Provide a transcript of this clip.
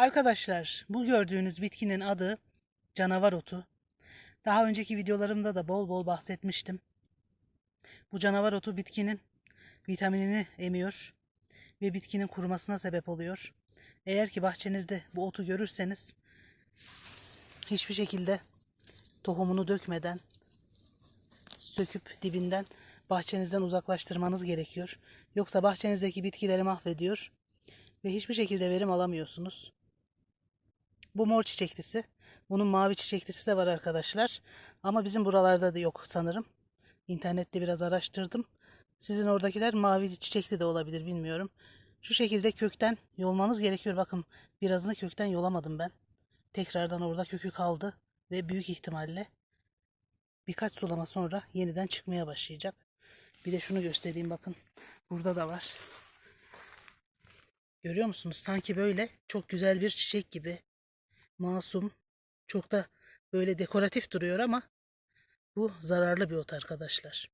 Arkadaşlar bu gördüğünüz bitkinin adı canavar otu. Daha önceki videolarımda da bol bol bahsetmiştim. Bu canavar otu bitkinin vitaminini emiyor ve bitkinin kurumasına sebep oluyor. Eğer ki bahçenizde bu otu görürseniz hiçbir şekilde tohumunu dökmeden söküp dibinden bahçenizden uzaklaştırmanız gerekiyor. Yoksa bahçenizdeki bitkileri mahvediyor ve hiçbir şekilde verim alamıyorsunuz. Bu mor çiçeklisi. Bunun mavi çiçeklisi de var arkadaşlar. Ama bizim buralarda da yok sanırım. İnternette biraz araştırdım. Sizin oradakiler mavi çiçekli de olabilir bilmiyorum. Şu şekilde kökten yolmanız gerekiyor. Bakın birazını kökten yolamadım ben. Tekrardan orada kökü kaldı ve büyük ihtimalle birkaç sulama sonra yeniden çıkmaya başlayacak. Bir de şunu göstereyim bakın. Burada da var. Görüyor musunuz? Sanki böyle çok güzel bir çiçek gibi. Masum. Çok da böyle dekoratif duruyor ama bu zararlı bir ot arkadaşlar.